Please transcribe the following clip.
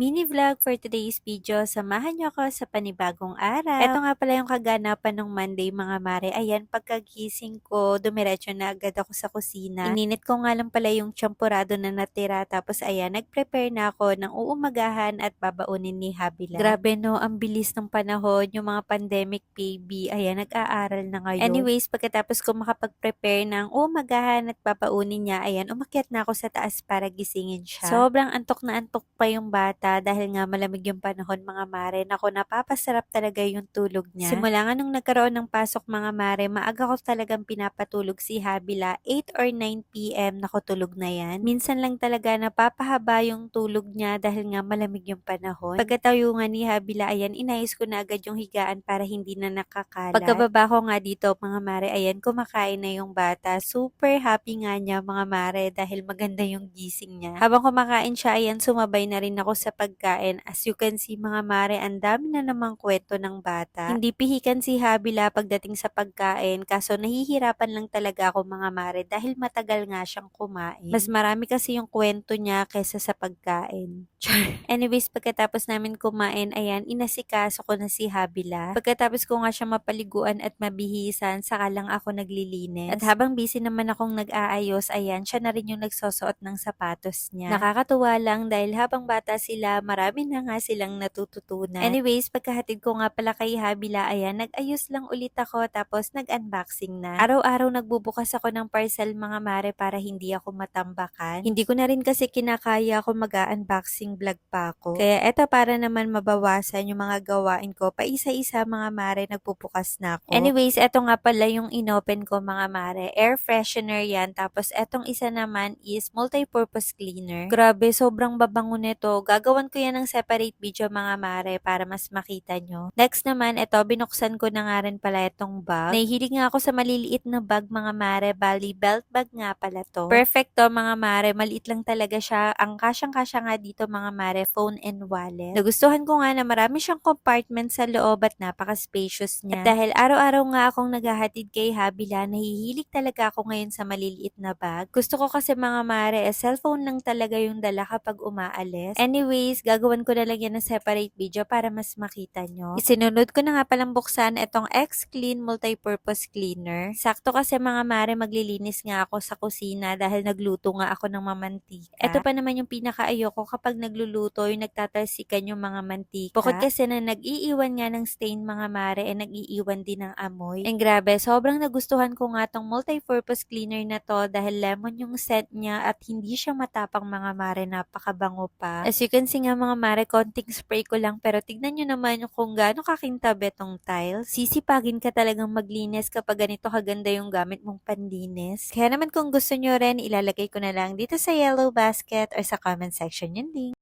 mini vlog for today's video. Samahan niyo ako sa panibagong araw. Ito nga pala yung kaganapan ng Monday mga mare. Ayan, pagkagising ko, dumiretso na agad ako sa kusina. Ininit ko nga lang pala yung champurado na natira. Tapos ayan, nag-prepare na ako ng uumagahan at babaunin ni Habila. Grabe no, ang bilis ng panahon. Yung mga pandemic baby, ayan, nag-aaral na ngayon. Anyways, pagkatapos ko makapag-prepare ng uumagahan at babaunin niya, ayan, umakyat na ako sa taas para gisingin siya. Sobrang antok na antok pa yung bata dahil nga malamig yung panahon mga mare. Nako, napapasarap talaga yung tulog niya. Simula nga nung nagkaroon ng pasok mga mare, maaga ko talagang pinapatulog si Habila. 8 or 9 p.m. nako tulog na yan. Minsan lang talaga napapahaba yung tulog niya dahil nga malamig yung panahon. Pagkatayo nga ni Habila, ayan, inayos ko na agad yung higaan para hindi na nakakalat. Pagkababa ko nga dito mga mare, ayan, kumakain na yung bata. Super happy nga niya mga mare dahil maganda yung gising niya. Habang kumakain siya, ayan, sumabay na rin ako sa pagkain. As you can see mga mare, ang dami na namang kwento ng bata. Hindi pihikan si Habila pagdating sa pagkain, kaso nahihirapan lang talaga ako mga mare dahil matagal nga siyang kumain. Mas marami kasi yung kwento niya kaysa sa pagkain. Anyways, pagkatapos namin kumain, ayan, inasikaso ko na si Habila. Pagkatapos ko nga siya mapaliguan at mabihisan, saka lang ako naglilinis. At habang busy naman akong nag-aayos, ayan, siya na rin yung nagsosuot ng sapatos niya. Nakakatuwa lang dahil habang bata sila, marami na nga silang natututunan. Anyways, pagkahatid ko nga pala kay Habila, ayan, nag-ayos lang ulit ako tapos nag-unboxing na. Araw-araw nagbubukas ako ng parcel mga mare para hindi ako matambakan. Hindi ko na rin kasi kinakaya ako mag-unboxing vlog pa ako. Kaya eto para naman mabawasan yung mga gawain ko, pa isa-isa mga mare nagpupukas na ako. Anyways, eto nga pala yung inopen ko mga mare. Air freshener yan. Tapos etong isa naman is multi-purpose cleaner. Grabe, sobrang babango nito. Gagawan ko yan ng separate video mga mare para mas makita nyo. Next naman, eto, binuksan ko na nga rin pala itong bag. Nahihilig nga ako sa maliliit na bag mga mare. Bali, belt bag nga pala to. Perfect to mga mare. Maliit lang talaga siya. Ang kasyang-kasya nga dito mga mare, phone and wallet. Nagustuhan ko nga na marami siyang compartment sa loob at napaka-spacious niya. At dahil araw-araw nga akong naghahatid kay Habila, nahihilig talaga ako ngayon sa maliliit na bag. Gusto ko kasi mga mare, eh, cellphone lang talaga yung dala kapag umaalis. Anyways, gagawin ko na lang yan ng separate video para mas makita nyo. Isinunod ko na nga palang buksan itong X-Clean Multipurpose Cleaner. Sakto kasi mga mare, maglilinis nga ako sa kusina dahil nagluto nga ako ng mamantika. Ito pa naman yung pinakaayoko kapag nagluluto, yung nagtatalsikan yung mga mantika. Bukod kasi na nag-iiwan nga ng stain mga mare, eh nag-iiwan din ng amoy. And grabe, sobrang nagustuhan ko nga tong multi-purpose cleaner na to dahil lemon yung scent niya at hindi siya matapang mga mare, napakabango pa. As you can see nga mga mare, konting spray ko lang pero tignan nyo naman kung gaano kakintab itong tiles. Sisipagin ka talagang maglinis kapag ganito kaganda yung gamit mong panlinis. Kaya naman kung gusto nyo rin, ilalagay ko na lang dito sa yellow basket or sa comment section yung link.